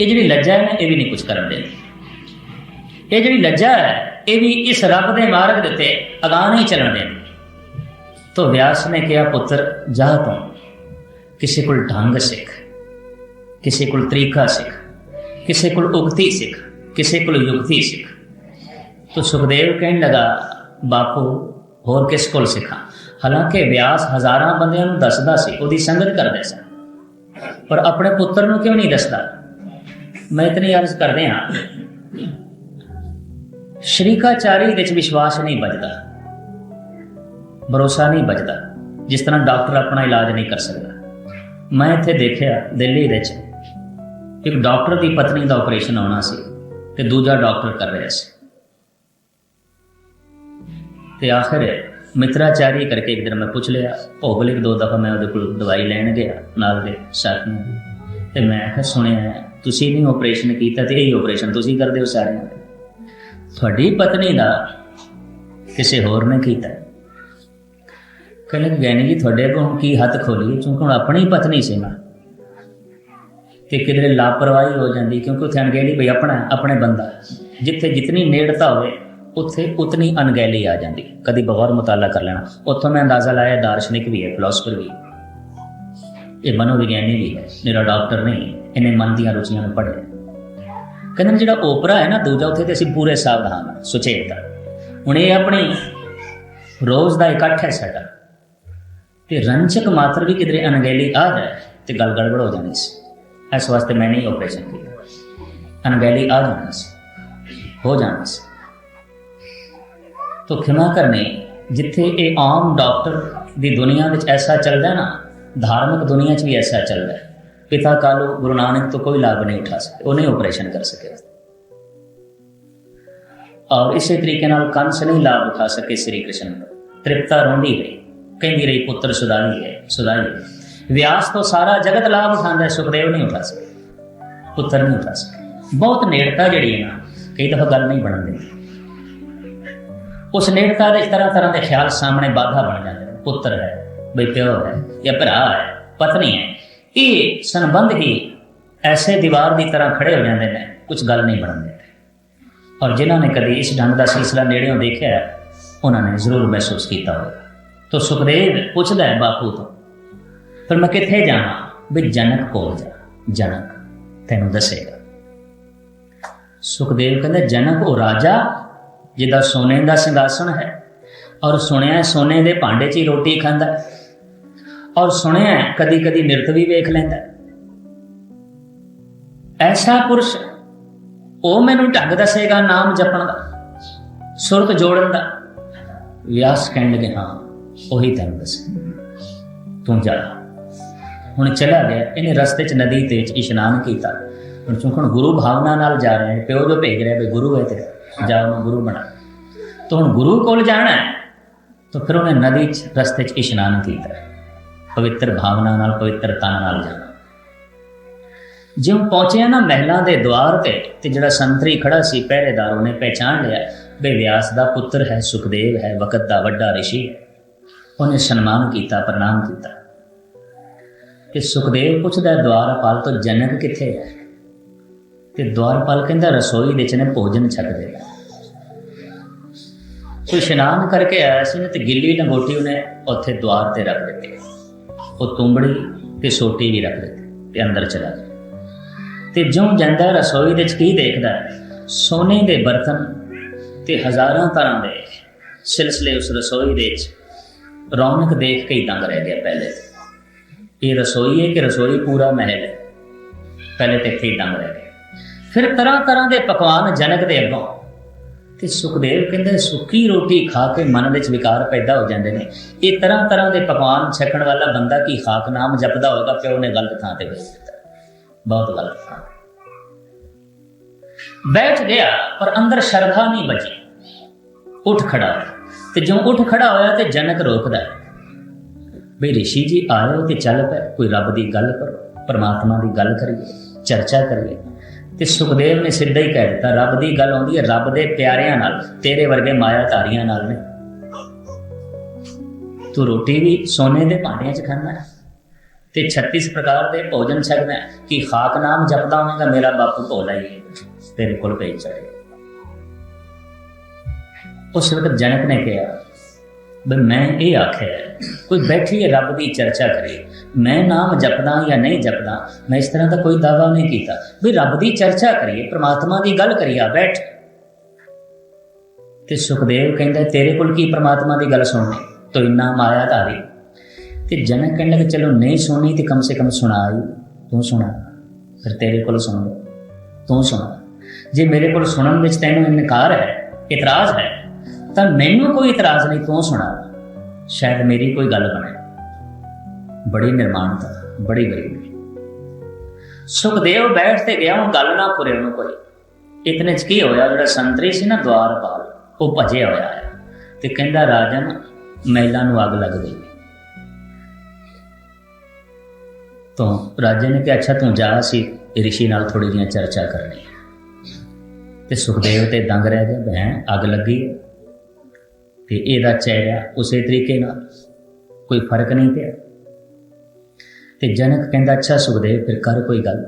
ਇਹ ਜਿਹੜੀ ਲੱਜਾ ਹੈ ਨਾ, ਇਹ ਵੀ ਨਹੀਂ ਕੁਝ ਕਰਨ ਦੇਣੀ ਇਹ ਜਿਹੜੀ ਲੱਜਾ ਹੈ, ਇਹ ਵੀ ਇਸ ਰੱਬ ਦੇ ਮਾਰਗ ਦੇ ਉੱਤੇ ਅਗਾਹ ਨਹੀਂ ਚੱਲਣ ਦੇਣੀ ਤੋ ਵਿਆਸ ਨੇ ਕਿਹਾ, ਪੁੱਤਰ, ਜਾ ਤੂੰ। ਕਿਸੇ ਕੋਲ ਢੰਗ ਸਿੱਖ, ਕਿਸੇ ਕੋਲ ਤਰੀਕਾ ਸਿੱਖ, ਕਿਸੇ ਕੋਲ ਉਗਤੀ ਸਿੱਖ, ਕਿਸੇ ਕੋਲ ਯੁਕਤੀ ਸਿੱਖ। ਤੋ ਸੁਖਦੇਵ ਕਹਿਣ ਲਗਾ, ਬਾਪੂ, ਹੋਰ ਕਿਸ ਕੋਲ ਸਿੱਖਾਂ? ਹਾਲਾਂਕਿ ਵਿਆਸ ਹਜ਼ਾਰਾਂ ਬੰਦਿਆਂ ਨੂੰ ਦੱਸਦਾ ਸੀ, ਉਹਦੀ ਸੰਗਤ ਕਰਦਾ ਸੀ। ਪਰ ਆਪਣੇ ਪੁੱਤਰ ਨੂੰ ਕਿਉਂ ਨਹੀਂ ਦੱਸਦਾ? ਮੈਂ ਇਤਨੀ ਅਰਜ਼ ਕਰਦੇ ਹਾਂ। ਸ਼੍ਰੀਕਾਚਾਰੀ ਵਿੱਚ ਵਿਸ਼ਵਾਸ ਨਹੀਂ ਬਚਦਾ ਭਰੋਸਾ ਨਹੀਂ ਬਚਦਾ ਜਿਸ ਤਰ੍ਹਾਂ ਡਾਕਟਰ ਆਪਣਾ ਇਲਾਜ ਨਹੀਂ ਕਰ ਸਕਦਾ। ਮੈਂ ਇੱਥੇ ਦੇਖਿਆ, ਦਿੱਲੀ ਵਿੱਚ ਇੱਕ ਡਾਕਟਰ ਦੀ ਪਤਨੀ ਦਾ ਆਪਰੇਸ਼ਨ ਹੋਣਾ ਸੀ ਤੇ ਦੂਜਾ ਡਾਕਟਰ ਕਰ ਰਿਹਾ ਸੀ। ਤੇ ਆਖਰ ਮਿੱਤਰਾਚਾਰੀ ਕਰਕੇ ਇੱਕ ਦਿਨ ਮੈਂ ਪੁੱਛ ਲਿਆ ਭੋਗਲ ਦੋ ਦਫਾ ਮੈਂ ਉਹਦੇ ਕੋਲ ਦਵਾਈ ਲੈਣ ਗਿਆ, ਨਾਲ ਦੇ ਸਾਥ ਤੇ ਮੈਂ ਕਿਹਾ ਸੁਣਿਆ ਤੁਸੀਂ ਨਹੀਂ ਆਪਰੇਸ਼ਨ ਕੀਤਾ ਤੇ ਇਹ ਆਪਰੇਸ਼ਨ ਤੁਸੀਂ ਕਰਦੇ ਹੋ ਸਾਰਿਆਂ ਦਾ। ਤੁਹਾਡੀ ਪਤਨੀ ਦਾ ਕਿਸੇ ਹੋਰ ਨੇ ਕੀਤਾ। ਕਹਿੰਦੇ ਗਿਆਨੀ ਜੀ, ਤੁਹਾਡੇ ਕੋਲ ਕੀ ਹੱਥ ਖੋਲੀਏ? ਕਿਉਂਕਿ ਹੁਣ ਆਪਣੀ ਪਤਨੀ ਸੀ ਨਾ। ਤੇ ਕਿਧਰੇ ਲਾਪਰਵਾਹੀ ਹੋ ਜਾਂਦੀ, ਕਿਉਂਕਿ ਉੱਥੇ ਅਣਗਹਿਲੀ ਬਈ ਆਪਣਾ, ਆਪਣੇ ਬੰਦਾ। ਜਿੱਥੇ ਜਿਤਨੀ ਨੇੜਤਾ ਹੋਵੇ, ਉੱਥੇ ਉਤਨੀ ਅਣਗਹਿਲੀ ਆ ਜਾਂਦੀ। ਕਦੀ ਬਗੌਰ ਮੁਤਾਲਾ ਕਰ ਲੈਣਾ। ਉੱਥੋਂ ਮੈਂ ਅੰਦਾਜ਼ਾ ਲਾਇਆ, ਦਾਰਸ਼ਨਿਕ ਵੀ ਹੈ ਫਿਲਾਸਫਰ ਵੀ ਇਹ ਮਨੋਵਿਗਿਆਨੀ ਵੀ ਹੈ। ਮੇਰਾ ਡਾਕਟਰ ਨਹੀਂ ਇਹਨੇ ਮਨ ਦੀਆਂ ਰੁਚੀਆਂ ਨੂੰ ਪੜ੍ਹਿਆ ਕਹਿੰਦੇ ਨੇ ਜਿਹੜਾ ਓਪਰਾ ਹੈ ਨਾ, ਦੂਜਾ ਉੱਥੇ ਤੇ ਅਸੀਂ ਪੂਰੇ ਸਾਵਧਾਨ ਹਾਂ, ਸੁਚੇਤ ਹਾਂ। ਹੁਣ ਇਹ ਆਪਣੀ ਰੋਜ਼ ਦਾ ਇਕੱਠ ਹੈ ਸਾਡਾ। ਤੇ ਰੰਚਕ ਮਾਤਰ ਵੀ ਕਿਧਰੇ ਅਣਗਹਿਲੀ ਆ ਜਾਏ ਤੇ ਗੱਲ ਗੜਬੜ ਹੋ ਜਾਣੀ ਸੀ। ਇਸ ਵਾਸਤੇ ਮੈਂ ਨਹੀਂ ਆਪਰੇਸ਼ਨ ਕੀਤਾ। ਅਣਗਹਿਲੀ ਆ ਜਾਣੀ ਸੀ, ਹੋ ਜਾਣੀ ਸੀ। ਤੋ ਖਿਮਾ ਕਰਨੇ, ਜਿੱਥੇ ਇਹ ਆਮ ਡਾਕਟਰ ਦੀ ਦੁਨੀਆ ਵਿੱਚ ਐਸਾ ਚੱਲਦਾ ਨਾ, ਧਾਰਮਿਕ ਦੁਨੀਆ 'ਚ ਵੀ ਐਸਾ ਚੱਲਦਾ। ਹੈ ਪਿਤਾ ਕਾਲੂ ਗੁਰੂ ਨਾਨਕ ਤੋਂ ਕੋਈ ਲਾਭ ਨਹੀਂ ਉਠਾ ਸਕੇ। ਉਹ ਨਹੀਂ ਆਪਰੇਸ਼ਨ ਕਰ ਸਕੇ ਔਰ ਇਸੇ ਤਰੀਕੇ ਨਾਲ ਕੰਸ ਨਹੀਂ ਲਾਭ ਉਠਾ ਸਕੇ ਸ੍ਰੀ ਕ੍ਰਿਸ਼ਨ ਤੋਂ ਤ੍ਰਿਪਤਾ ਰੋਂਦੀ ਰਹੀ। ਕਹਿੰਦੀ ਰਹੀ, ਪੁੱਤਰ ਸੁਦਾਈ ਹੈ, ਸੁਦਾਈ ਵਿਆਸ ਤੋਂ ਸਾਰਾ ਜਗਤ ਲਾਭ ਉਠਾਉਂਦਾ ਸੁਖਦੇਵ ਨਹੀਂ ਉਠਾ ਸਕੇ। ਪੁੱਤਰ ਨਹੀਂ ਉਠਾ ਸਕੇ। ਬਹੁਤ ਨੇੜਤਾ ਜਿਹੜੀ ਹੈ ਨਾ, ਕਈ ਦਫਾ ਗੱਲ ਨਹੀਂ ਬਣਨ ਦਿੰਦੀ ਉਸ ਨੇੜਤਾ ਦੇ ਤਰ੍ਹਾਂ ਤਰ੍ਹਾਂ ਦੇ ਖਿਆਲ ਸਾਹਮਣੇ ਬਾਧਾ ਬਣ ਜਾਂਦੇ ਨੇ। ਪੁੱਤਰ ਹੈ, ਬਈ ਪਿਓ ਹੈ, ਜਾਂ ਭਰਾ ਹੈ, ਪਤਨੀ ਹੈ। ਇਹ ਸੰਬੰਧ ਹੀ ਐਸੇ ਦੀਵਾਰ ਦੀ ਤਰ੍ਹਾਂ ਖੜੇ ਹੋ ਜਾਂਦੇ ਨੇ ਕੁਝ ਗੱਲ ਨਹੀਂ ਬਣਨ ਦਿੰਦੇ। ਔਰ ਜਿਨ੍ਹਾਂ ਨੇ ਕਦੀ ਇਸ ਢੰਗ ਦਾ ਸਿਲਸਿਲਾ ਨੇੜਿਓਂ ਦੇਖਿਆ, ਉਹਨਾਂ ਨੇ ਜ਼ਰੂਰ ਮਹਿਸੂਸ ਕੀਤਾ ਹੋਵੇਗਾ। ਤੋ ਸੁਖਦੇਵ ਪੁੱਛਦਾ ਹੈ ਬਾਪੂ ਤੋਂ ਪਰ ਮੈਂ ਕਿੱਥੇ ਜਾਵਾਂ? ਵੀ ਜਨਕ ਕੋਲ ਜਾ, ਜਨਕ, ਤੈਨੂੰ ਦੱਸੇਗਾ। ਸੁਖਦੇਵ ਕਹਿੰਦਾ, ਜਨਕ ਉਹ ਰਾਜਾ ਜਿਹਦਾ ਸੋਨੇ ਦਾ ਸਿੰਘਾਸਣ ਹੈ ਔਰ ਸੁਣਿਆ ਸੋਨੇ ਦੇ ਭਾਂਡੇ 'ਚ ਹੀ ਰੋਟੀ ਖਾਂਦਾ ਔਰ ਸੁਣਿਆ ਕਦੀ ਕਦੀ ਨਿਰਤ ਵੀ ਵੇਖ ਲੈਂਦਾ ਐਸਾ ਪੁਰਸ਼, ਉਹ ਮੈਨੂੰ ਢੰਗ ਦੱਸੇਗਾ ਨਾਮ ਜਪਣ ਦਾ, ਸੁਰਤ ਜੋੜਨ ਦਾ। ਵਿਆਸ ਕਹਿਣ ਲੱਗੇ, ਹਾਂ, ਉਹੀ ਤੈਨੂੰ ਦੱਸ। ਤੂੰ ਜਾ। ਹੁਣ ਚਲਾ ਗਿਆ, ਇਹਨੇ ਰਸਤੇ 'ਚ ਨਦੀ ਤੇ ਇਸ਼ਨਾਨ ਕੀਤਾ। ਹੁਣ ਚੁੰਕਣ ਗੁਰੂ ਭਾਵਨਾ ਨਾਲ ਜਾ ਰਹੇ ਪਿਓ ਜੋ ਭੇਜ ਰਿਹਾ ਵੀ ਗੁਰੂ ਹੈ ਤੇ ਜਾ ਉਹਨੂੰ ਗੁਰੂ ਬਣਾ। ਤਾਂ ਹੁਣ ਗੁਰੂ ਕੋਲ ਜਾਣਾ ਹੈ, ਤਾਂ ਫਿਰ ਉਹਨੇ ਨਦੀ 'ਚ, ਰਸਤੇ 'ਚ ਇਸ਼ਨਾਨ ਕੀਤਾ। ਪਵਿੱਤਰ ਭਾਵਨਾ ਨਾਲ ਪਵਿੱਤਰਤਾ ਨਾਲ ਜਾਣਾ ਜਿਉਂ ਪਹੁੰਚਿਆ ਨਾ ਮਹਿਲਾ ਦੇ ਦਵਾਰ ਤੇ ਤੇ ਜਿਹੜਾ ਸੰਤਰੀ ਖੜਾ ਸੀ ਪਹਿਰੇਦਾਰ ਉਹਨੇ ਪਹਿਚਾਨ ਲਿਆ ਵੀ ਵਿਆਸ ਦਾ ਪੁੱਤਰ ਹੈ ਸੁਖਦੇਵ ਹੈ ਵਕਤ ਦਾ ਵੱਡਾ ਰਿਸ਼ੀ ਹੈ। ਉਹਨੇ ਸਨਮਾਨ ਕੀਤਾ ਪ੍ਰਣਾਮ ਕੀਤਾ। ਤੇ ਸੁਖਦੇਵ ਪੁੱਛਦਾ ਹੈ, ਦੁਆਰਪਾਲ ਤੋਂ ਜਨਕ ਕਿੱਥੇ ਹੈ? ਤੇ ਦੁਆਰਪਾਲ ਕਹਿੰਦਾ ਰਸੋਈ ਵਿੱਚ ਨੇ ਭੋਜਨ ਛਕ ਦੇਗਾ ਸੋ ਇਸ਼ਨਾਨ ਕਰਕੇ ਆਇਆ ਸੀ ਤੇ ਗਿੱਲੀ ਲੰਗੋਟੀ ਉਹਨੇ ਉੱਥੇ ਦੁਆਰ ਤੇ ਰੱਖ ਦਿੱਤੀ। ਉਹ ਤੁੰਬੜੀ ਤੇ ਸੋਟੀ ਵੀ ਰੱਖ ਦਿੱਤੀ ਤੇ ਅੰਦਰ ਚਲਾ ਗਿਆ। ਤੇ ਜਿਉਂ ਜਾਂਦਾ ਰਸੋਈ ਵਿੱਚ ਕੀ ਦੇਖਦਾ ਸੋਨੇ ਦੇ ਬਰਤਨ ਤੇ ਹਜ਼ਾਰਾਂ ਤਰ੍ਹਾਂ ਦੇ ਸਿਲਸਿਲੇ ਉਸ ਰਸੋਈ ਦੇ ਵਿੱਚ। ਰੌਣਕ ਦੇਖ ਕੇ ਹੀ ਦੰਗ ਰਹਿ ਗਿਆ ਪਹਿਲੇ। ਇਹ ਰਸੋਈ ਹੈ ਕਿ ਰਸੋਈ ਪੂਰਾ ਮਹਿਲ ਹੈ। ਪਹਿਲੇ ਤੇ ਇੱਥੇ ਹੀ ਦੰਗ ਰਹਿ ਗਿਆ। ਫਿਰ ਤਰ੍ਹਾਂ ਤਰ੍ਹਾਂ ਦੇ ਪਕਵਾਨ ਜਨਕ ਦੇ ਅੱਗੋਂ ਤੇ ਸੁਖਦੇਵ ਕਹਿੰਦੇ, ਸੁੱਕੀ ਰੋਟੀ ਖਾ ਕੇ ਮਨ ਵਿੱਚ ਵਿਕਾਰ ਪੈਦਾ ਹੋ ਜਾਂਦੇ ਨੇ। ਇਹ ਤਰ੍ਹਾਂ ਤਰ੍ਹਾਂ ਦੇ ਪਕਵਾਨ ਛਕਣ ਵਾਲਾ ਬੰਦਾ ਕੀ ਖਾਕ ਨਾਮ ਜਪਦਾ ਹੋਵੇਗਾ? ਪਿਓ ਨੇ ਗਲਤ ਥਾਂ ਤੇ ਵੇਚ ਦਿੱਤਾ। ਬਹੁਤ ਗਲਤ ਥਾਂ ਬੈਠ ਗਿਆ, ਪਰ ਅੰਦਰ ਸ਼ਰਧਾ ਨਹੀਂ ਬਚੀ। ਉੱਠ ਖੜਾ ਤੇ ਜਦੋਂ ਉੱਠ ਖੜਾ ਹੋਇਆ ਤੇ ਜਨਕ ਰੋਕਦਾ ਹੈ। ਵੀ ਰਿਸ਼ੀ ਜੀ, ਆਇਓ ਤੇ ਚੱਲ ਪਏ। ਕੋਈ ਰੱਬ ਦੀ ਗੱਲ ਕਰੋ, ਪਰਮਾਤਮਾ ਦੀ ਗੱਲ ਕਰੀਏ, ਚਰਚਾ ਕਰੀਏ। ਤੇ ਸੁਖਦੇਵ ਨੇ ਸਿੱਧਾ ਹੀ ਕਹਿ ਦਿੱਤਾ ਰੱਬ ਦੀ ਗੱਲ ਆਉਂਦੀ ਹੈ ਰੱਬ ਦੇ ਪਿਆਰਿਆਂ ਨਾਲ ਤੇਰੇ ਵਰਗੇ ਮਾਇਆ ਧਾਰੀਆਂ ਨਾਲ ਨੇ ਤੂੰ ਰੋਟੀ ਵੀ ਸੋਨੇ ਦੇ ਭਾਂਡਿਆਂ 'ਚ ਖਾਂਦਾ ਤੇ 36 ਪ੍ਰਕਾਰ ਦੇ ਭੋਜਨ ਛਕਦਾ ਕਿ ਖਾਕ ਨਾਮ ਜਪਦਾ ਹੋਵੇਗਾ ਮੇਰਾ ਬਾਪੂ ਭੋਲਾ ਹੀ ਹੈ, ਤੇਰੇ ਕੋਲ ਭੇਜ ਚੜੇ ਉਸ ਵਕਤ ਜਨਕ ਨੇ ਕਿਹਾ ਵੀ ਮੈਂ ਇਹ ਆਖਿਆ ਕੋਈ ਬੈਠੀ ਰੱਬ ਦੀ ਚਰਚਾ ਕਰੇ। ਮੈਂ ਨਾਮ ਜਪਦਾ ਜਾਂ ਨਹੀਂ ਜਪਦਾ, ਮੈਂ ਇਸ ਤਰ੍ਹਾਂ ਦਾ ਕੋਈ ਦਾਵਾ ਨਹੀਂ ਕੀਤਾ। ਵੀ ਰੱਬ ਦੀ ਚਰਚਾ ਕਰੀਏ, ਪ੍ਰਮਾਤਮਾ ਦੀ ਗੱਲ ਕਰੀਏ, ਆ ਬੈਠ। ਤੇ ਸੁਖਦੇਵ ਕਹਿੰਦਾ, ਤੇਰੇ ਕੋਲ ਕੀ ਪ੍ਰਮਾਤਮਾ ਦੀ ਗੱਲ ਸੁਣਨੀ? ਤੋ ਇੰਨਾ ਮਾਇਆ ਧਾਰੀ ਤੇ ਜਨਕ ਕਹਿੰਦਾ ਕਿ ਚਲੋ ਨਹੀਂ ਸੁਣੀ ਤੇ ਕਮ ਸੇ ਕਮ ਸੁਣਾ ਤੂੰ ਸੁਣਾ। ਫਿਰ ਤੇਰੇ ਕੋਲ ਸੁਣ ਤੂੰ ਸੁਣਾ। ਜੇ ਮੇਰੇ ਕੋਲ ਸੁਣਨ ਵਿੱਚ ਤੈਨੂੰ ਇਨਕਾਰ ਹੈ, ਇਤਰਾਜ਼ ਹੈ, ਤਾਂ ਮੈਨੂੰ ਕੋਈ ਇਤਰਾਜ਼ ਨਹੀਂ, ਤੂੰ ਸੁਣਾ। ਸ਼ਾਇਦ ਮੇਰੀ ਕੋਈ ਗੱਲ ਬਣੇ। ਬੜੀ ਨਿਰਮਾਣਤਾ ਬੜੀ ਗਰੀਬੀ। ਸੁਖਦੇਵ ਬੈਠ ਤੇ ਗਿਆ ਉਹ ਗੱਲ ਨਾ ਪੁਰੇ ਉਹਨੂੰ ਕੋਈ। ਇਤਨੇ ਚ ਕੀ ਹੋਇਆ, ਜਿਹੜਾ ਸੰਤਰੀ ਸੀ ਨਾ ਦਵਾਰਪਾਲ, ਉਹ ਭਜਿਆ ਹੋਇਆ ਹੈ ਤੇ ਕਹਿੰਦਾ, ਰਾਜਨ, ਮਹਿਲਾ ਨੂੰ ਅੱਗ ਲੱਗ ਗਈ। ਤਾਂ ਰਾਜੇ ਨੇ ਕਿਹਾ, ਅੱਛਾ, ਤੂੰ ਜਾ ਸੀ ਰਿਸ਼ੀ ਨਾਲ ਥੋੜੀ ਜਿਹੀ ਚਰਚਾ ਕਰਨੀ ਤੇ ਸੁਖਦੇਵ ਤੇ ਦੰਗ ਰਹਿ ਗਿਆ ਭੈਣ, ਅੱਗ ਲੱਗੀ ਤੇ ਇਹਦਾ ਚਿਹਰਾ ਉਸੇ ਤਰੀਕੇ ਨਾਲ ਕੋਈ ਫ਼ਰਕ ਨਹੀਂ ਪਿਆ। ਤੇ ਜਨਕ ਕਹਿੰਦਾ ਅੱਛਾ ਸੁਖਦੇਵ ਫਿਰ ਕਰ ਕੋਈ ਗੱਲ।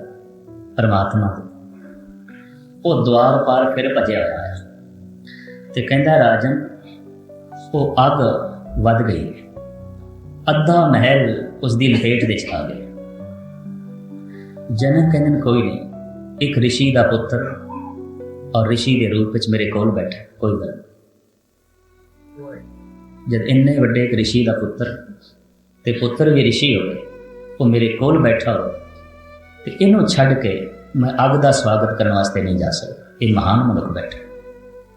ਪਰਮਾਤਮਾ ਦੀ ਉਹ ਦਵਾਰ ਪਾਰ ਫਿਰ ਭਜਿਆ ਹੋਇਆ ਹੈ ਤੇ ਕਹਿੰਦਾ ਰਾਜਨ ਉਹ ਅੱਗ ਵੱਧ ਗਈ ਅੱਧਾ ਮਹਿਲ ਉਸ ਦੀ ਲਪੇਟ ਵਿੱਚ ਆ ਗਿਆ ਜਨਕ ਕਹਿੰਦੇ ਨੇ, ਕੋਈ ਨਹੀਂ ਇੱਕ ਰਿਸ਼ੀ ਦਾ ਪੁੱਤਰ ਔਰ ਰਿਸ਼ੀ ਦੇ ਰੂਪ ਵਿੱਚ ਮੇਰੇ ਕੋਲ ਬੈਠਾ ਕੋਈ ਗੱਲ ਜਦ ਇੰਨੇ ਵੱਡੇ ਇੱਕ ਰਿਸ਼ੀ ਦਾ ਪੁੱਤਰ ਤੇ ਪੁੱਤਰ ਵੀ ਰਿਸ਼ੀ ਹੋਵੇ ਉਹ ਮੇਰੇ ਕੋਲ ਬੈਠਾ ਹੋ ਤੇ ਇਹਨੂੰ ਛੱਡ ਕੇ ਮੈਂ ਅੱਗ ਦਾ ਸਵਾਗਤ ਕਰਨ ਵਾਸਤੇ ਨਹੀਂ ਜਾ ਸਕਦਾ। ਇਹ ਮਹਾਨ ਮਨੁੱਖ ਬੈਠਾ।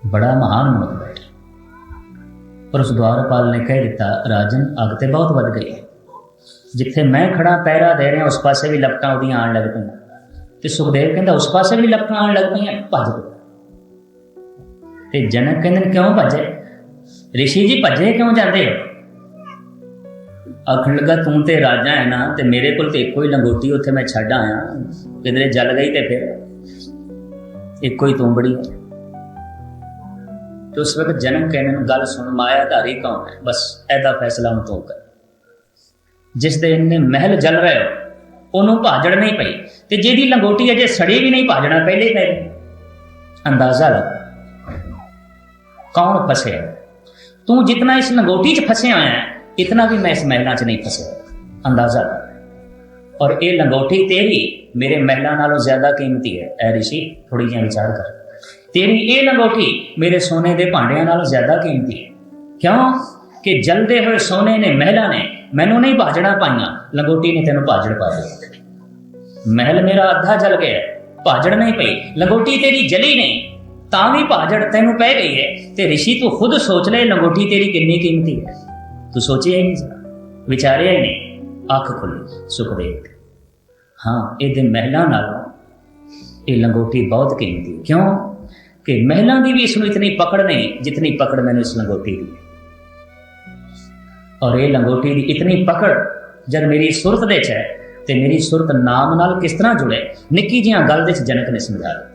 ਬੜਾ ਮਹਾਨ ਮਨੁੱਖ ਬੈਠਾ। ਪਰ ਉਸ ਦਵਾਰਪਾਲ ਨੇ ਕਹਿ ਦਿੱਤਾ ਰਾਜਨ ਅੱਗ ਤੇ ਬਹੁਤ ਵੱਧ ਗਈ ਹੈ। ਜਿੱਥੇ ਮੈਂ ਖੜਾ ਪਹਿਰਾ ਦੇ ਰਿਹਾ ਉਸ ਪਾਸੇ ਵੀ ਲਪਟਾਂ ਉਹਦੀਆਂ ਆਣ ਲੱਗ ਪਈਆਂ। ਤੇ ਸੁਖਦੇਵ ਕਹਿੰਦਾ ਉਸ ਪਾਸੇ ਵੀ ਲਪਟਾਂ ਆਣ ਲੱਗ ਪਈਆਂ ਭੱਜ ਗਏ ਤੇ ਜਨਕ ਕਹਿੰਦੇ ਨੇ, ਕਿਉਂ ਭੱਜੇ? ਰਿਸ਼ੀ ਜੀ ਭੱਜੇ ਕਿਉਂ ਜਾਂਦੇ ਹੋ? ਆਖਣ ਲੱਗਾ ਤੂੰ ਤੇ ਰਾਜਾ ਹੈ ਨਾ, ਤੇ ਮੇਰੇ ਕੋਲ ਤੇ ਇੱਕੋ ਹੀ ਲੰਗੋਟੀ ਉੱਥੇ ਮੈਂ ਛੱਡ ਆਇਆ। ਕਿਧਰੇ ਜਲ ਗਈ ਤੇ ਫਿਰ ਇੱਕੋ ਹੀ ਤੂੰ ਬੜੀ ਹੈ। ਤੇ ਉਸ ਵਕਤ ਜਨਮ ਕਹਿਣ ਨੂੰ ਗੱਲ ਸੁਣ ਮਾਇਆ ਧਾਰੀ ਕੌਣ ਹੈ? ਬਸ ਇਹਦਾ ਫੈਸਲਾ ਹੁਣ ਤੂੰ ਕਰ। ਜਿਸ ਦੇ ਇੰਨੇ ਮਹਿਲ ਜਲ ਰਹੇ ਹੋ, ਉਹਨੂੰ ਭਾਜੜ ਨਹੀਂ ਪਈ। ਤੇ ਜਿਹਦੀ ਲੰਗੋਟੀ ਅਜੇ ਸੜੀ ਵੀ ਨਹੀਂ, ਭਾਜਣਾ ਪਹਿਲੇ ਪੈ ਗਈ। ਅੰਦਾਜ਼ਾ ਲਗਾ ਕੌਣ ਫਸਿਆ ਤੂੰ ਜਿਤਨਾ ਇਸ ਲੰਗੋਟੀ 'ਚ ਫਸਿਆ ਹੋਇਆ ਹੈ ਇਤਨਾ ਵੀ ਮੈਂ ਇਸ ਮਹਿਲਾਂ 'ਚ ਨਹੀਂ ਫਸਿਆ ਅੰਦਾਜ਼ਾ ਲਗਾ ਔਰ ਇਹ ਲੰਗੋਟੀ ਤੇਰੀ ਮੇਰੇ ਮਹਿਲਾਂ ਨਾਲੋਂ ਜ਼ਿਆਦਾ ਕੀਮਤੀ ਹੈ ਐ ਰਿਸ਼ੀ ਥੋੜੀ ਜਿਹੀ ਵਿਚਾਰ ਕਰ ਤੇਰੀ ਇਹ ਲੰਗੋਠੀ ਮੇਰੇ ਸੋਨੇ ਦੇ ਭਾਂਡਿਆਂ ਨਾਲੋਂ ਜ਼ਿਆਦਾ ਕੀਮਤੀ ਹੈ ਕਿਉਂ ਕਿ ਜਲਦੇ ਹੋਏ ਸੋਨੇ ਨੇ ਮਹਿਲਾਂ ਨੇ ਮੈਨੂੰ ਨਹੀਂ ਭਾਜਣਾ ਪਾਈਆਂ ਲੰਗੋਟੀ ਨੇ ਤੈਨੂੰ ਭਾਜੜ ਪਾ ਦਿੱਤੀ ਮਹਿਲ ਮੇਰਾ ਅੱਧਾ ਜਲ ਗਿਆ ਭਾਜੜ ਨਹੀਂ ਪਈ ਲੰਗੋਟੀ ਤੇਰੀ ਜਲੀ ਨਹੀਂ ਤਾਂ ਵੀ ਭਾਜੜ ਤੈਨੂੰ ਪੈ ਗਈ ਹੈ ਤੇ ਰਿਸ਼ੀ ਤੂੰ ਖੁਦ ਸੋਚ ਲੈ ਲੰਗੋਟੀ ਤੇਰੀ ਕਿੰਨੀ ਕੀਮਤੀ ਹੈ ਤੂੰ ਸੋਚਿਆ ਹੀ ਨਹੀਂ ਵਿਚਾਰਿਆ ਹੀ ਨਹੀਂ ਅੱਖ ਖੁੱਲੀ ਸੁਖਦੇਵ ਹਾਂ ਇਹਦੇ ਮਹਿਲਾਂ ਨਾਲੋਂ ਇਹ ਲੰਗੋਟੀ ਬਹੁਤ ਕੀਮਤੀ ਕਿਉਂ ਕਿ ਮਹਿਲਾਂ ਦੀ ਵੀ ਇਸ ਨੂੰ ਇਤਨੀ ਪਕੜ ਨਹੀਂ ਜਿਤਨੀ ਪਕੜ ਮੈਨੂੰ ਇਸ ਲੰਗੋਟੀ ਦੀ ਔਰ ਇਹ ਲੰਗੋਟੀ ਦੀ ਇਤਨੀ ਪਕੜ ਜਦ ਮੇਰੀ ਸੁਰਤ ਦੇ ਚ ਹੈ ਤੇ ਮੇਰੀ ਸੁਰਤ ਨਾਮ ਨਾਲ ਕਿਸ ਤਰ੍ਹਾਂ ਜੁੜੇ ਨਿੱਕੀ ਜੀਆਂ ਗੱਲ ਦੇ ਚ ਜਨਕ ਨੇ ਸਮਝਾ ਦਿੱਤਾ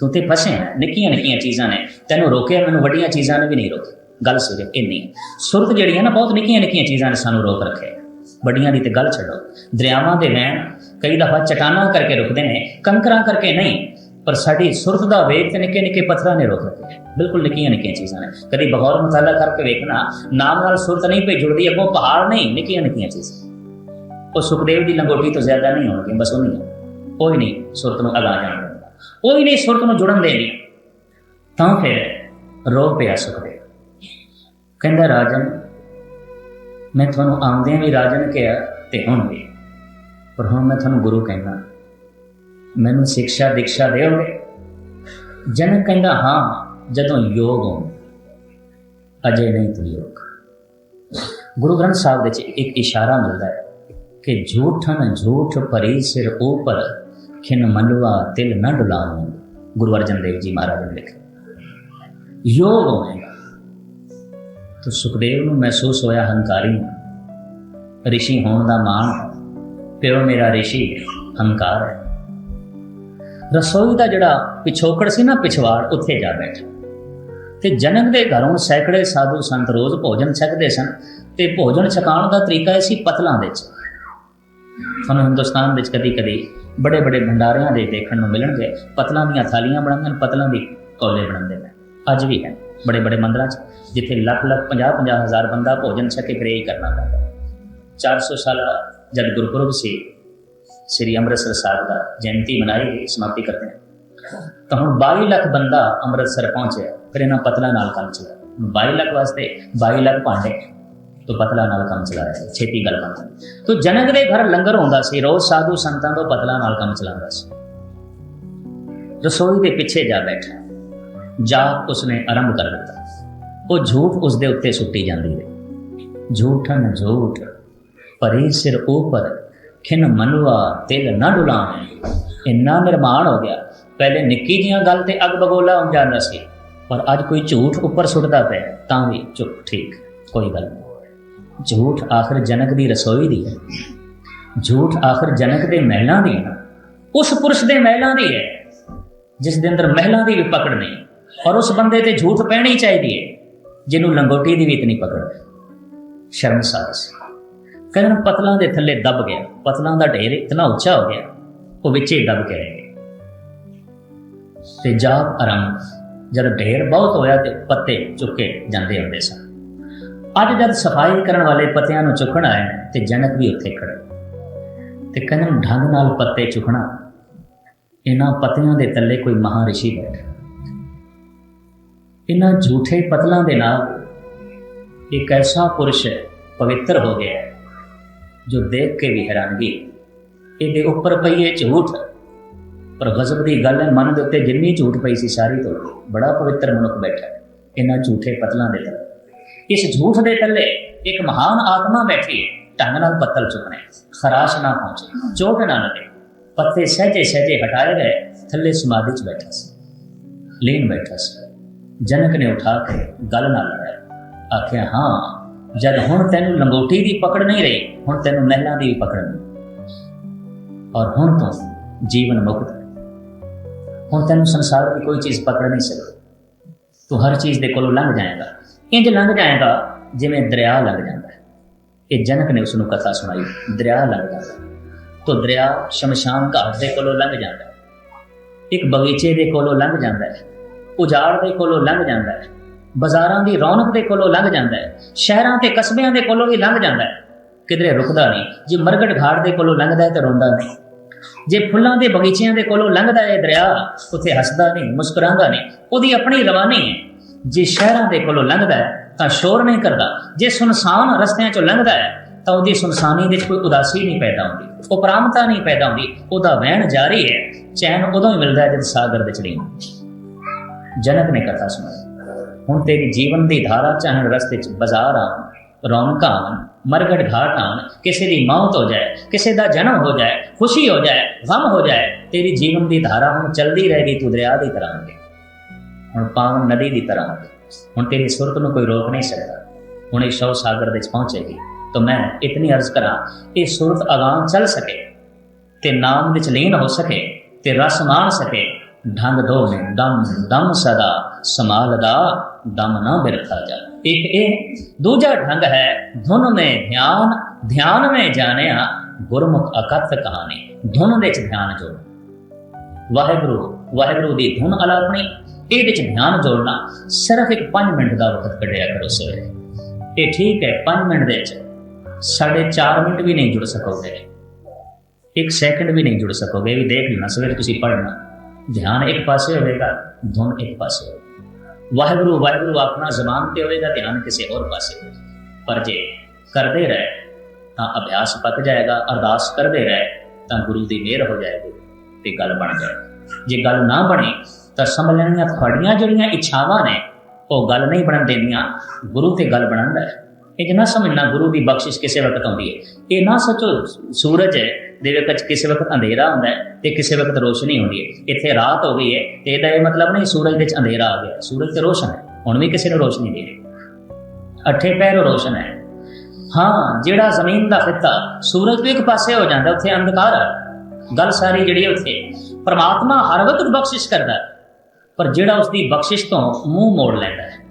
ਤੂੰ ਤੇ ਫਸੇ ਹੈ ਨਿੱਕੀਆਂ ਨਿੱਕੀਆਂ ਚੀਜ਼ਾਂ ਨੇ ਤੈਨੂੰ ਰੋਕਿਆ ਮੈਨੂੰ ਵੱਡੀਆਂ ਚੀਜ਼ਾਂ ਨੇ ਵੀ ਨਹੀਂ ਰੋਕਿਆ ਗੱਲ ਸਿਰਫ ਇੰਨੀ। ਸੁਰਤ ਜਿਹੜੀ ਹੈ ਨਾ, ਬਹੁਤ ਨਿੱਕੀਆਂ ਨਿੱਕੀਆਂ ਚੀਜ਼ਾਂ ਨੇ ਸਾਨੂੰ ਰੋਕ ਰੱਖਿਆ। ਵੱਡੀਆਂ ਦੀ ਤੇ ਗੱਲ ਛੱਡੋ। ਦਰਿਆਵਾਂ ਦੇ ਵਹਿਣ ਕਈ ਦਫਾ ਚਟਾਨਾਂ ਕਰਕੇ ਰੁਕਦੇ ਨੇ, ਕੰਕਰਾਂ ਕਰਕੇ ਨਹੀਂ, ਪਰ ਸਾਡੀ ਸੁਰਤ ਦਾ ਵੇਗ ਤੇ ਨਿੱਕੇ ਨਿੱਕੇ ਪੱਥਰਾਂ ਨੇ ਰੋਕ ਰੱਖਿਆ। ਬਿਲਕੁਲ ਨਿੱਕੀਆਂ ਨਿੱਕੀਆਂ ਚੀਜ਼ਾਂ ਨੇ। ਕਦੀ ਬਗੌਰ ਮਤਾਲਾ ਕਰਕੇ ਵੇਖਣਾ, ਨਾਮ ਨਾਲ ਸੁਰਤ ਨਹੀਂ ਪਈ ਜੁੜਦੀ ਅੱਗੋਂ ਪਹਾੜ ਨਹੀਂ, ਨਿੱਕੀਆਂ ਨਿੱਕੀਆਂ ਚੀਜ਼ਾਂ। ਉਹ ਸੁਖਦੇਵ ਦੀ ਲੰਗੋਟੀ ਤੋਂ ਜ਼ਿਆਦਾ ਨਹੀਂ ਹੋਣਗੇ, ਬਸ ਉਹ ਨਹੀਂ ਉਹ ਹੀ ਨਹੀਂ ਸੁਰਤ ਨੂੰ ਅਗਾ ਜਾਣ ਦਿੰਦਾ। ਉਹ ਹੀ ਨਹੀਂ ਸੁਰਤ ਨੂੰ ਜੁੜਨ ਦੇਣੀ ਤਾਂ ਫਿਰ ਰੋ ਪਿਆ ਸੁਖਦੇਵ। ਕਹਿੰਦਾ, ਰਾਜਨ, ਮੈਂ ਤੁਹਾਨੂੰ ਆਉਂਦਿਆਂ ਵੀ ਰਾਜਨ ਕਿਹਾ ਤੇ ਹੁਣ ਵੀ। ਪਰ ਹੁਣ ਮੈਂ ਤੁਹਾਨੂੰ ਗੁਰੂ ਕਹਿੰਦਾ। ਮੈਨੂੰ ਸਿੱਖਿਆ, ਦੀਕਸ਼ਾ ਦਿਓਗੇ? ਜਨਕ ਕਹਿੰਦਾ, ਹਾਂ, ਜਦੋਂ ਯੋਗ ਹੋ ਅਜੇ ਨਹੀਂ ਤੂੰ ਯੋਗ। ਗੁਰੂ ਗ੍ਰੰਥ ਸਾਹਿਬ ਵਿੱਚ ਇੱਕ ਇਸ਼ਾਰਾ ਮਿਲਦਾ ਹੈ ਕਿ ਝੂਠਨ ਝੂਠ ਪਰੀ ਸਿਰ ਉਪਰ ਖਿਨ ਮਨਵਾ ਤਿਲ ਨ ਡੁਲਾਉਂ ਗੁਰੂ ਅਰਜਨ ਦੇਵ ਜੀ ਮਹਾਰਾਜ ਨੇ ਲਿਖਿਆ। ਯੋਗ ਹੋਏ तो ਸੁਖਦੇਵ ਨੂੰ ਮਹਿਸੂਸ ਹੋਇਆ ਹੰਕਾਰੀ ਰਿਸ਼ੀ ਹੋਣ ਦਾ ਮਾਣ ਪਿਓ ਮੇਰਾ ਰਿਸ਼ੀ ਹੰਕਾਰ ਹੈ। ਰਸੋਈ ਦਾ ਜਿਹੜਾ ਪਿਛੋਕੜ ਸੀ ਨਾ ਪਿਛਵਾੜ, ਉੱਥੇ ਜਾ ਬੈਠਾ। ਤੇ ਜਨਕ ਦੇ ਘਰੋਂ ਸੈਂਕੜੇ ਸਾਧੂ ਸੰਤ ਰੋਜ਼ ਭੋਜਨ ਛਕਦੇ ਸਨ ਤੇ ਭੋਜਨ ਛਕਾਉਣ ਦਾ ਤਰੀਕਾ ਇਹ ਸੀ ਪਤਲਾਂ ਵਿੱਚ। ਤੁਹਾਨੂੰ ਹਿੰਦੁਸਤਾਨ ਵਿੱਚ ਕਦੀ ਕਦੀ ਬੜੇ ਬੜੇ ਭੰਡਾਰਿਆਂ ਦੇ ਦੇਖਣ ਨੂੰ ਮਿਲਣਗੇ। ਪਤਲਾਂ ਦੀਆਂ ਥਾਲੀਆਂ ਬਣਾਉਂਦੇ ਨੇ ਪਤਲਾਂ ਦੀ ਕੌਲੇ ਬਣਾਉਂਦੇ ਨੇ ਅੱਜ ਵੀ ਹੈ। ਬੜੇ ਬੜੇ ਮੰਦਰਾਂ 'ਚ, ਜਿੱਥੇ ਲੱਖ ਲੱਖ 50 50 ਹਜ਼ਾਰ ਬੰਦਾ ਭੋਜਨ ਛਕੇ ਫਿਰ ਹੀ ਕਰਨਾ ਪੈਂਦਾ। 400 ਸਾਲ ਜਦ ਗੁਰਪੁਰਬ ਸੀ, ਸ੍ਰੀ ਅੰਮ੍ਰਿਤਸਰ ਸਾਹਿਬ ਦਾ ਜਯੰਤੀ ਮਨਾਈ ਗਈ, ਸਮਾਪਤੀ ਕਰਦੇ ਹਾਂ। ਤਾਂ ਹੁਣ 22 ਲੱਖ ਬੰਦਾ ਅੰਮ੍ਰਿਤਸਰ ਪਹੁੰਚਿਆ, ਫਿਰ ਇਹਨਾਂ ਪਤਲਾ ਨਾਲ ਕੰਮ ਚਲਾਇਆ। 22 ਲੱਖ ਵਾਸਤੇ 22 ਲੱਖ ਭਾਂਡੇ ਤੋਂ ਪਤਲਾ ਨਾਲ ਕੰਮ ਚਲਾਇਆ, ਛੇਤੀ ਗੱਲ ਬਣ ਜਾਂਦੀ ਜਨਕ ਦੇ ਘਰ ਲੰਗਰ ਹੁੰਦਾ ਸੀ, ਰੋਜ਼ ਸਾਧੂ ਸੰਤਾਂ ਤੋਂ ਪਤਲਾ ਨਾਲ ਕੰਮ ਚਲਾਉਂਦਾ ਸੀ। ਰਸੋਈ ਦੇ ਪਿੱਛੇ ਜਾ ਬੈਠਾ। ਜਾਪ ਉਸਨੇ ਆਰੰਭ ਕਰ ਦਿੱਤਾ। ਉਹ ਝੂਠ ਉਸ ਦੇ ਉੱਤੇ ਸੁੱਟੀ ਜਾਂਦੀ ਰਹੀ। ਝੂਠਨ ਝੂਠ ਪਰੇ ਸਿਰ ਉਪਰ, ਖਿਨ ਮਨਵਾ ਤਿਲ ਨਾ ਡੁਲਾਵੇਂ ਇੰਨਾ ਨਿਰਮਾਣ ਹੋ ਗਿਆ। ਪਹਿਲੇ ਨਿੱਕੀ ਜੀਆਂ ਗੱਲ ਤੇ ਅਗ ਬਗੋਲਾ ਹੋ ਜਾਂਦਾ ਸੀ। ਪਰ ਅੱਜ ਕੋਈ ਝੂਠ ਉੱਪਰ ਸੁੱਟਦਾ ਪਿਆ, ਤਾਂ ਵੀ ਚੁੱਪ ਠੀਕ, ਕੋਈ ਗੱਲ ਨਹੀਂ। ਝੂਠ ਆਖਰ ਜਨਕ ਦੀ ਰਸੋਈ ਦੀ ਹੈ। ਝੂਠ ਆਖਰ ਜਨਕ ਦੇ ਮਹਿਲਾਂ ਦੀ ਹੈ। ਉਸ ਪੁਰਸ਼ ਦੇ ਮਹਿਲਾਂ ਦੀ ਹੈ, ਜਿਸ ਦੇ ਅੰਦਰ ਮਹਿਲਾਂ ਦੀ ਵੀ ਪਕੜ ਨਹੀਂ। ਔਰ ਉਸ ਬੰਦੇ ਤੇ ਝੂਠ ਪੈਣੀ ਚਾਹੀਦੀ ਹੈ, ਜਿਹਨੂੰ ਲੰਗੋਟੀ ਦੀ ਵੀ ਇਤਨੀ ਪਕੜ। ਸ਼ਰਮਸਾਰ ਸੀ। ਕਹਿੰਦੇ ਪਤਲਾਂ ਦੇ ਥੱਲੇ ਦਬ ਗਿਆ। ਪਤਲਾਂ ਦਾ ਢੇਰ ਇਤਨਾ ਉੱਚਾ ਹੋ ਗਿਆ, ਉਹ ਵਿੱਚੇ ਹੀ ਦਬ ਕੇ ਰਹਿ ਗਿਆ। ਤੇ ਜਾਪ ਆਰੰਭ। ਜਦ ਢੇਰ ਬਹੁਤ ਹੋਇਆ ਤੇ ਪੱਤੇ ਚੁੱਕੇ ਜਾਂਦੇ ਹੁੰਦੇ ਸਨ। ਅੱਜ ਜਦ ਸਫ਼ਾਈ ਕਰਨ ਵਾਲੇ ਪੱਤਿਆਂ ਨੂੰ ਚੁੱਕਣ ਆਏ ਤੇ ਜਨਕ ਵੀ ਉੱਥੇ ਖੜੇ ਤੇ ਕਹਿੰਦੇ ਢੰਗ ਨਾਲ ਪੱਤੇ ਚੁੱਕਣਾ। ਇਹਨਾਂ ਪੱਤਿਆਂ ਦੇ ਥੱਲੇ ਕੋਈ ਮਹਾ ਰਿਸ਼ੀ ਬੈਠਾ। ਇਹਨਾਂ ਝੂਠੇ ਪਤਲਾਂ ਦੇ ਨਾਲ ਇੱਕ ਐਸਾ ਪੁਰਸ਼ ਪਵਿੱਤਰ ਹੋ ਗਿਆ ਹੈ, ਜੋ ਦੇਖ ਕੇ ਵੀ ਹੈਰਾਨਗੀ। ਇਹਦੇ ਉੱਪਰ ਪਈ ਹੈ ਝੂਠ। ਪਰ ਗਜ਼ਬ ਦੀ ਗੱਲ ਹੈ ਮਨ ਦੇ ਉੱਤੇ ਜਿੰਨੀ ਝੂਠ ਪਈ ਸੀ ਸਾਰੀ ਤੋਂ ਬੜਾ ਪਵਿੱਤਰ ਮਨੁੱਖ ਬੈਠਾ ਇਹਨਾਂ ਝੂਠੇ ਪਤਲਾਂ ਦੇ ਨਾਲ। ਇਸ ਝੂਠ ਦੇ ਥੱਲੇ ਇੱਕ ਮਹਾਨ ਆਤਮਾ ਬੈਠੀ ਹੈ ਢੰਗ ਨਾਲ ਪੱਤਲ ਚੁੱਕਣੇ ਖਰਾਸ਼ ਨਾ ਪਹੁੰਚੇ ਚੋਟ ਨਾ ਲੱਗੇ ਪੱਤੇ ਸਹਜੇ ਸਹਜੇ ਹਟਾਏ ਗਏ ਥੱਲੇ ਸਮਾਧੀ 'ਚ ਬੈਠਾ ਸੀ ਲੀਨ ਬੈਠਾ ਸੀ। ਜਨਕ ਨੇ ਉਠਾ ਕੇ ਗੱਲ ਨਾਲ ਲਾਇਆ ਆਖਿਆ, ਹਾਂ, ਜਦ ਹੁਣ ਤੈਨੂੰ ਲੰਗੋਟੀ ਦੀ ਪਕੜ ਨਹੀਂ ਰਹੀ, ਹੁਣ ਤੈਨੂੰ ਮਹਿਲਾਂ ਦੀ ਵੀ ਪਕੜ ਨਹੀਂ ਔਰ ਹੁਣ ਤੋਂ ਜੀਵਨ ਮੁਕਤ ਹੁਣ ਤੈਨੂੰ ਸੰਸਾਰ ਦੀ ਕੋਈ ਚੀਜ਼ ਪਕੜ ਨਹੀਂ ਸਕਦੀ ਤੂੰ ਹਰ ਚੀਜ਼ ਦੇ ਕੋਲੋਂ ਲੰਘ ਜਾਏਗਾ। ਇੰਜ ਲੰਘ ਜਾਏਗਾ ਜਿਵੇਂ ਦਰਿਆ ਲੰਘ ਜਾਂਦਾ ਹੈ। ਇਹ ਜਨਕ ਨੇ ਉਸ ਨੂੰ ਕਥਾ ਸੁਣਾਈ, ਦਰਿਆ ਲੰਘ ਜਾਂਦਾ ਤੋ ਦਰਿਆ ਸ਼ਮਸ਼ਾਨ ਘਾਟ ਦੇ ਕੋਲੋਂ ਲੰਘ ਜਾਂਦਾ ਹੈ। ਇੱਕ ਬਗੀਚੇ ਦੇ ਕੋਲੋਂ ਲੰਘ ਜਾਂਦਾ ਹੈ। ਉਜਾੜ ਦੇ ਕੋਲੋਂ ਲੰਘ ਜਾਂਦਾ ਹੈ। ਬਾਜ਼ਾਰਾਂ ਦੀ ਰੌਣਕ ਦੇ ਕੋਲੋਂ ਲੰਘ ਜਾਂਦਾ ਹੈ। ਸ਼ਹਿਰਾਂ ਤੇ ਕਸਬਿਆਂ ਦੇ ਕੋਲੋਂ ਵੀ ਲੰਘ ਜਾਂਦਾ ਹੈ। ਕਿਧਰੇ ਰੁਕਦਾ ਨਹੀਂ। ਜੇ ਮਰਗਟ ਘਾਟ ਦੇ ਕੋਲੋਂ ਲੰਘਦਾ ਹੈ ਤਾਂ ਰੋਂਦਾ ਨਹੀਂ। ਜੇ ਫੁੱਲਾਂ ਦੇ ਬਗੀਚਿਆਂ ਦੇ ਕੋਲੋਂ ਲੰਘਦਾ ਹੈ ਦਰਿਆ, ਉੱਥੇ ਹੱਸਦਾ ਨਹੀਂ, ਮੁਸਕਰਾਉਂਦਾ ਨਹੀਂ। ਉਹਦੀ ਆਪਣੀ ਰਵਾਨੀ ਹੈ। ਜੇ ਸ਼ਹਿਰਾਂ ਦੇ ਕੋਲੋਂ ਲੰਘਦਾ ਹੈ, ਤਾਂ ਸ਼ੋਰ ਨਹੀਂ ਕਰਦਾ। ਜੇ ਸੁਨਸਾਨ ਰਸਤਿਆਂ ਚੋਂ ਲੰਘਦਾ ਹੈ, ਤਾਂ ਉਹਦੀ ਸੁਨਸਾਨੀ ਵਿੱਚ ਕੋਈ ਉਦਾਸੀ ਨਹੀਂ ਪੈਦਾ ਹੁੰਦੀ। ਉਪਰਾਮਤਾ ਨਹੀਂ ਪੈਦਾ ਹੁੰਦੀ। ਉਹਦਾ ਵਹਿਣ ਜਾਰੀ ਹੈ। ਚੈਨ ਉਦੋਂ ਹੀ ਮਿਲਦਾ ਹੈ ਜਦ ਸਾਗਰ ਵਿੱਚ ਲੀਨ ਜਨਕ ਨੇ ਕਥਾ ਸੁਣਾਈ ਹੁਣ ਤੇਰੀ ਜੀਵਨ ਦੀ ਧਾਰਾ ਚਾਹਣ ਰਸਤੇ 'ਚ ਬਾਜ਼ਾਰ ਆਉਣ, ਰੌਣਕਾਂ ਆਉਣ ਮਰਗੜ ਘਾਟ ਆਉਣ, ਕਿਸੇ ਦੀ ਮੌਤ ਹੋ ਜਾਏ, ਕਿਸੇ ਦਾ ਜਨਮ ਹੋ ਜਾਏ, ਖੁਸ਼ੀ ਹੋ ਜਾਏ, ਗਮ ਹੋ ਜਾਏ, ਤੇਰੀ ਜੀਵਨ ਦੀ ਧਾਰਾ ਹੁਣ ਚਲਦੀ ਰਹੇਗੀ ਤੂੰ ਦਰਿਆ ਦੀ ਤਰ੍ਹਾਂ ਹੋਗੇ ਹੁਣ ਪਾਵਨ ਨਦੀ ਦੀ ਤਰ੍ਹਾਂ ਹੋਗੇ ਹੁਣ ਤੇਰੀ ਸੁਰਤ ਨੂੰ ਕੋਈ ਰੋਕ ਨਹੀਂ ਸਕਦਾ। ਹੁਣ ਇਹ ਸ਼ੌ ਸਾਗਰ ਦੇ ਵਿੱਚ ਪਹੁੰਚੇਗੀ। ਤਾਂ ਮੈਂ ਇਤਨੀ ਅਰਜ਼ ਕਰਾਂ, ਇਹ ਸੁਰਤ ਅਗਾਂਹ ਚੱਲ ਸਕੇ, ਤੇ ਨਾਮ ਵਿੱਚ ਲੀਨ ਹੋ ਸਕੇ, ਤੇ ਰਸ ਮਾਣ ਸਕੇ ਢੰਗ ਦੋ ਦਮ ਦਮ ਸਦਾ ਸਮਾਲਦਾ ਦਮ ਨਾ ਬਿਰਖਾ ਜਾ। ਇੱਕ ਇਹ, ਦੂਜਾ ਢੰਗ ਹੈ, ਧੁਨ ਮੇ ਧਿਆਨ ਧਿਆਨ ਮੇ ਜਾਣਿਆ, ਗੁਰਮੁਖ ਅਕਥ ਕਹਾਣੀ। ਧੁਨ ਵਿੱਚ ਧਿਆਨ ਜੋੜ। ਵਾਹਿਗੁਰੂ ਵਾਹਿਗੁਰੂ ਦੀ ਧੁਨ ਅਲਾਪਣੀ ਇਹਦੇ ਵਿੱਚ ਧਿਆਨ ਜੋੜਨਾ ਸਿਰਫ ਇੱਕ 5 ਮਿੰਟ ਦਾ ਵਕਤ ਕੱਢਿਆ ਕਰੋ ਸਵੇਰੇ। ਇਹ ਠੀਕ ਹੈ 5 ਮਿੰਟ ਦੇ ਵਿੱਚ। ਸਾਢੇ 4 ਮਿੰਟ ਵੀ ਨਹੀਂ ਜੁੜ ਸਕੋਗੇ। ਇੱਕ ਸੈਕਿੰਡ ਵੀ ਨਹੀਂ ਜੁੜ ਸਕੋਗੇ, ਇਹ ਵੀ ਦੇਖ ਲੈਣਾ, ਸਵੇਰੇ ਤੁਸੀਂ ਪੜ੍ਹਨਾ। ਧਿਆਨ ਇੱਕ ਪਾਸੇ ਹੋਵੇਗਾ ਧੁਨ ਇੱਕ ਪਾਸੇ ਹੋਵੇਗਾ। ਵਾਹਿਗੁਰੂ ਵਾਹਿਗੁਰੂ ਆਪਣਾ ਜ਼ਬਾਨ ਤੇ ਹੋਵੇਗਾ, ਧਿਆਨ ਕਿਸੇ ਹੋਰ ਪਾਸੇ ਹੋਵੇਗਾ। ਪਰ ਜੇ ਕਰਦੇ ਰਹੇ, ਤਾਂ ਅਭਿਆਸ ਪੱਕ ਜਾਏਗਾ, ਅਰਦਾਸ ਕਰਦੇ ਰਹੇ, ਤਾਂ ਗੁਰੂ ਦੀ ਮਿਹਰ ਹੋ ਜਾਏਗੀ ਤੇ ਗੱਲ ਬਣ ਜਾਏਗੀ। ਜੇ ਗੱਲ ਨਾ ਬਣੇ, ਤਾਂ ਸਮਝ ਲੈਣੀਆਂ ਤੁਹਾਡੀਆਂ ਜਿਹੜੀਆਂ ਇੱਛਾਵਾਂ ਨੇ, ਉਹ ਗੱਲ ਨਹੀਂ ਬਣਨ ਦੇਣੀਆਂ। ਗੁਰੂ ਤੇ ਗੱਲ ਬਣਨ ਦਾ ਇਹ ਜੇ ਨਾ ਸਮਝਣਾ ਗੁਰੂ ਦੀ ਬਖਸ਼ਿਸ਼ ਕਿਸੇ ਵਕਤ ਆਉਂਦੀ ਹੈ। ਇਹ ਨਾ ਸੋਚੋ, ਸੂਰਜ ਹੈ ਦੇ ਵਿੱਚ ਕਿਸੇ ਵਕਤ ਅੰਧੇਰਾ ਹੁੰਦਾ ਹੈ ਤੇ ਕਿਸੇ ਵਕਤ ਰੋਸ਼ਨੀ ਹੁੰਦੀ ਹੈ। ਇੱਥੇ ਰਾਤ ਹੋ ਗਈ ਹੈ ਤੇ ਇਹਦਾ ਇਹ ਮਤਲਬ ਨਹੀਂ ਸੂਰਜ ਵਿੱਚ ਅੰਧੇਰਾ ਆ ਗਿਆ। ਸੂਰਜ ਤੇ ਰੋਸ਼ਨ ਹੈ। ਹੁਣ ਵੀ ਕਿਸੇ ਨੂੰ ਰੋਸ਼ਨੀ ਦੇ ਰਿਹਾ ਅੱਠੇ ਪੈਰ ਰੋਸ਼ਨ ਹੈ। ਹਾਂ ਜਿਹੜਾ ਜ਼ਮੀਨ ਦਾ ਖਿੱਤਾ ਸੂਰਜ ਤੋਂ ਇੱਕ ਪਾਸੇ ਹੋ ਜਾਂਦਾ ਉੱਥੇ ਅੰਧਕਾਰ ਹੈ ਗੱਲ ਸਾਰੀ ਜਿਹੜੀ ਉੱਥੇ ਪਰਮਾਤਮਾ ਹਰ ਵਕਤ ਬਖਸ਼ਿਸ਼ ਕਰਦਾ ਹੈ, ਪਰ ਜਿਹੜਾ ਉਸ ਦੀ ਬਖਸ਼ਿਸ਼ ਤੋਂ ਮੂੰਹ ਮੋੜ ਲੈਂਦਾ ਹੈ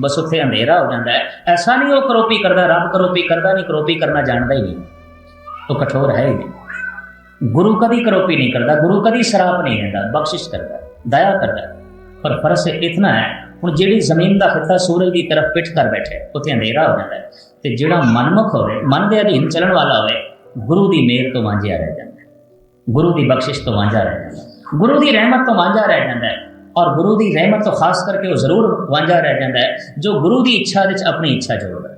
ਬਸ ਉੱਥੇ ਅੰਧੇਰਾ ਹੋ ਜਾਂਦਾ ਹੈ। ਐਸਾ ਨਹੀਂ ਉਹ ਕਰੋਪੀ ਕਰਦਾ ਰੱਬ ਕਰੋਪੀ ਕਰਦਾ ਨਹੀਂ ਕਰੋਪੀ ਕਰਨਾ ਜਾਣਦਾ ਹੀ ਨਹੀਂ। ਉਹ ਕਠੋਰ ਹੈ ਹੀ ਨਹੀਂ। ਗੁਰੂ ਕਦੀ ਕਰੋਪੀ ਨਹੀਂ ਕਰਦਾ, ਗੁਰੂ ਕਦੀ ਸ਼ਰਾਪ ਨਹੀਂ ਦਿੰਦਾ, ਬਖਸ਼ਿਸ਼ ਕਰਦਾ, ਦਇਆ ਕਰਦਾ। ਪਰ ਫਰਸ ਇਤਨਾ ਹੈ, ਹੁਣ ਜਿਹੜੀ ਜ਼ਮੀਨ ਦਾ ਹਿੱਸਾ ਸੂਰਜ ਦੀ ਤਰਫ ਪਿੱਠ ਕਰ ਬੈਠੇ, ਉੱਥੇ ਹਨੇਰਾ ਹੋ ਜਾਂਦਾ ਹੈ। ਤੇ ਜਿਹੜਾ ਮਨਮੁਖ ਹੋਵੇ, ਮਨ ਦੇ ਅਧੀਨ ਚੱਲਣ ਵਾਲਾ ਹੋਵੇ, ਗੁਰੂ ਦੀ ਮਿਹਰ ਤੋਂ ਵਾਂਝਿਆ ਰਹਿ ਜਾਂਦਾ ਗੁਰੂ ਦੀ ਬਖਸ਼ਿਸ਼ ਤੋਂ ਵਾਂਝਾ ਰਹਿ ਜਾਂਦਾ ਗੁਰੂ ਦੀ ਰਹਿਮਤ ਤੋਂ ਵਾਂਝਾ ਰਹਿ ਜਾਂਦਾ ਹੈ। ਔਰ ਗੁਰੂ ਦੀ ਰਹਿਮਤ ਤੋਂ ਖਾਸ ਕਰਕੇ ਉਹ ਜ਼ਰੂਰ ਵਾਂਝਾ ਰਹਿ ਜਾਂਦਾ ਹੈ, ਜੋ ਗੁਰੂ ਦੀ ਇੱਛਾ ਵਿੱਚ ਆਪਣੀ ਇੱਛਾ ਜੋੜਦਾ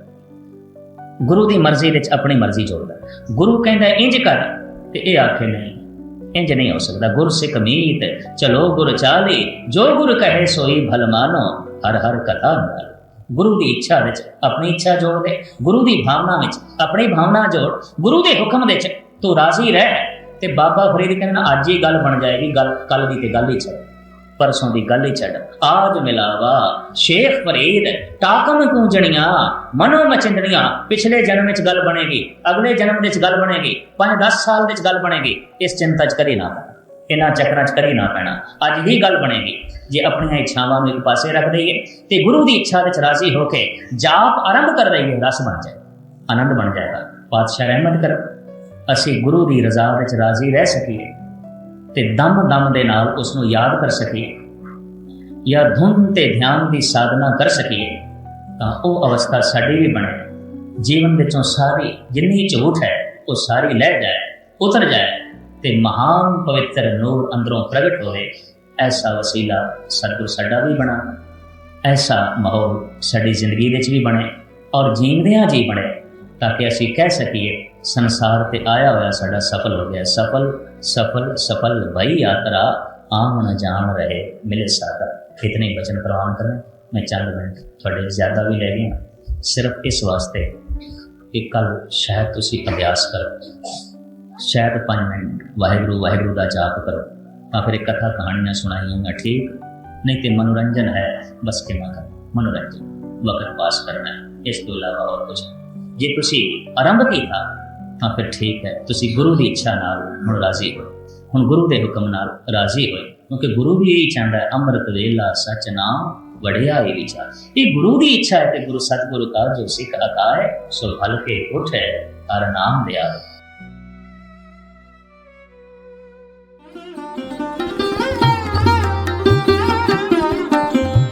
ਗੁਰੂ ਦੀ ਮਰਜ਼ੀ ਵਿੱਚ ਆਪਣੀ ਮਰਜ਼ੀ ਜੋੜਦਾ ਗੁਰੂ ਕਹਿੰਦਾ, ਇੰਜ ਕਰ। ਤੇ ਇਹ ਆਖੇ, ਨਹੀਂ, ਇੰਜ ਨਹੀਂ ਹੋ ਸਕਦਾ। ਗੁਰ ਸਿੱਖ ਮੀਤ, ਚਲੋ ਗੁਰ ਚਾਲੇ। ਜੋ ਗੁਰ ਕਹੇ, ਸੋਈ ਭਲ ਮਾਨੋ। ਹਰ ਹਰ ਕਥਾ ਨਾਲ ਗੁਰੂ ਦੀ ਇੱਛਾ ਵਿੱਚ ਆਪਣੀ ਇੱਛਾ ਜੋੜ ਦੇ। ਗੁਰੂ ਦੀ ਭਾਵਨਾ ਵਿੱਚ ਆਪਣੀ ਭਾਵਨਾ ਜੋੜ। ਗੁਰੂ ਦੇ ਹੁਕਮ ਵਿੱਚ ਤੂੰ ਰਾਜ਼ੀ ਰਹਿ। ਤੇ ਬਾਬਾ ਫਰੀਦ ਕਹਿੰਦਾ, ਅੱਜ ਹੀ ਗੱਲ ਬਣ ਜਾਏਗੀ। ਗੱਲ ਕੱਲ ਦੀ ਤੇ ਗੱਲ ਹੀ ਛੱਡ ਪਰਸੋਂ ਦੀ ਗੱਲ ਹੀ ਛੱਡ। ਆਜ ਮਿਲਾਵਾ, ਸ਼ੇਖ ਫਰੀਦ ਟਾਕਮ ਕੂੰਜਣੀਆਂ ਮਨੋ ਮਚਿੰਦਣੀਆਂ ਪਿਛਲੇ ਜਨਮ ਵਿੱਚ ਗੱਲ ਬਣੇਗੀ, ਅਗਲੇ ਜਨਮ ਵਿੱਚ ਗੱਲ ਬਣੇਗੀ 5-10 ਸਾਲ ਵਿੱਚ ਗੱਲ ਬਣੇਗੀ। ਇਸ ਚਿੰਤਾ 'ਚ ਕਰੀ ਨਾ ਇਹਨਾਂ ਚੱਕਰਾਂ 'ਚ ਕਦੀ ਨਾ ਪੈਣਾ। ਅੱਜ ਹੀ ਗੱਲ ਬਣੇਗੀ। ਜੇ ਆਪਣੀਆਂ ਇੱਛਾਵਾਂ ਨੂੰ ਇੱਕ ਪਾਸੇ ਰੱਖ ਦਈਏ, ਤੇ ਗੁਰੂ ਦੀ ਇੱਛਾ ਵਿੱਚ ਰਾਜ਼ੀ ਹੋ ਕੇ ਜਾਪ ਆਰੰਭ ਕਰ ਦਈਏ ਰਸ ਬਣ ਜਾਏ, ਆਨੰਦ ਬਣ ਜਾਏਗਾ। ਪਾਤਸ਼ਾਹ ਰਹਿਮਤ ਕਰ। ਅਸੀਂ ਗੁਰੂ ਦੀ ਰਜ਼ਾ ਵਿੱਚ ਰਾਜ਼ੀ ਰਹਿ ਸਕੀਏ। ਤੇ ਦਮ ਦਮ ਦੇ ਨਾਲ ਉਸ ਨੂੰ ਯਾਦ ਕਰ ਸਕੀਏ ਜਾਂ ਧੁਨ ਤੇ ਧਿਆਨ ਦੀ ਸਾਧਨਾ ਕਰ ਸਕੀਏ, ਤਾਂ ਉਹ ਅਵਸਥਾ ਸਾਡੀ ਵੀ ਬਣੇ। ਜੀਵਨ ਵਿੱਚੋਂ ਸਾਰੀ ਜਿੰਨੀ ਝੂਠ ਹੈ, ਉਹ ਸਾਰੀ ਲਹਿ ਜਾਏ, ਉਤਰ ਜਾਏ ਤੇ ਮਹਾਨ ਪਵਿੱਤਰ ਨੂਰ ਅੰਦਰੋਂ ਪ੍ਰਗਟ ਹੋਵੇ। ਐਸਾ ਵਸੀਲਾ ਸਤਿਗੁਰ ਸਾਡਾ ਵੀ ਬਣਾ। ਐਸਾ ਮਾਹੌਲ ਸਾਡੀ ਜ਼ਿੰਦਗੀ ਵਿੱਚ ਵੀ ਬਣੇ ਔਰ ਜੀਂਦਿਆਂ ਜੀ ਬਣੇ, ਤਾਂ ਕਿ ਅਸੀਂ ਕਹਿ ਸਕੀਏ, ਸੰਸਾਰ ਤੇ ਆਇਆ ਹੋਇਆ ਸਾਡਾ ਸਫਲ ਹੋ ਗਿਆ। ਸਫਲ ਸਫਲ ਸਫਲ ਭਈ ਯਾਤਰਾ ਆਵਣ ਜਾਣ ਰਹੇ ਮਿਲੇ ਸਾਦਾ ਇਤਨੇ ਹੀ ਬਚਨ ਪ੍ਰਵਾਨ ਕਰਨ ਮੈਂ ਚੰਦ ਮਿੰਟ ਤੁਹਾਡੇ ਜ਼ਿਆਦਾ ਵੀ ਲੈ ਗਿਆ ਸਿਰਫ ਇਸ ਵਾਸਤੇ ਕਿ ਕੱਲ ਸ਼ਾਇਦ ਤੁਸੀਂ ਅਭਿਆਸ ਕਰੋ ਸ਼ਾਇਦ 5 ਮਿੰਟ ਵਾਹਿਗੁਰੂ ਵਾਹਿਗੁਰੂ ਦਾ ਜਾਪ ਕਰੋ ਤਾਂ ਫਿਰ ਇਹ ਕਥਾ ਕਹਾਣੀਆਂ ਸੁਣਾਈਆਂ ਠੀਕ ਨਹੀਂ ਤੇ ਮਨੋਰੰਜਨ ਹੈ ਬਸ ਕਿ ਮਨ ਮਨੋਰੰਜਨ ਵਕਤ ਪਾਸ ਕਰਨਾ ਹੈ ਇਸ ਤੋਂ ਇਲਾਵਾ ਹੋਰ ਕੁਝ ਨਹੀਂ। ਜੇ ਤੁਸੀਂ ਆਰੰਭ ਕੀਤਾ ਤਾਂ ਫਿਰ ਠੀਕ ਹੈ। ਤੁਸੀਂ ਗੁਰੂ ਦੀ ਇੱਛਾ ਨਾਲ ਹੁਣ ਰਾਜ਼ੀ ਹੋ ਹੁਣ ਗੁਰੂ ਦੇ ਹੁਕਮ ਨਾਲ ਰਾਜ਼ੀ ਹੋਏ। ਕਿਉਂਕਿ ਗੁਰੂ ਵੀ ਇਹੀ ਚਾਹੁੰਦਾ ਹੈ, ਅੰਮ੍ਰਿਤ ਵੇਲਾ ਸਚ ਨਾਮ ਵੜਿਆ ਇਹ ਵਿਚਾਰ। ਇਹ ਗੁਰੂ ਦੀ ਇੱਛਾ ਹੈ ਤੇ ਗੁਰੂ ਸਤਿਗੁਰੂ ਕਾ ਜੋ ਸਿੱਖ ਅਕਾਏ ਸੋ ਹਲਕੇ ਉਠੇ ਹਰ ਨਾਮ ਲਿਆ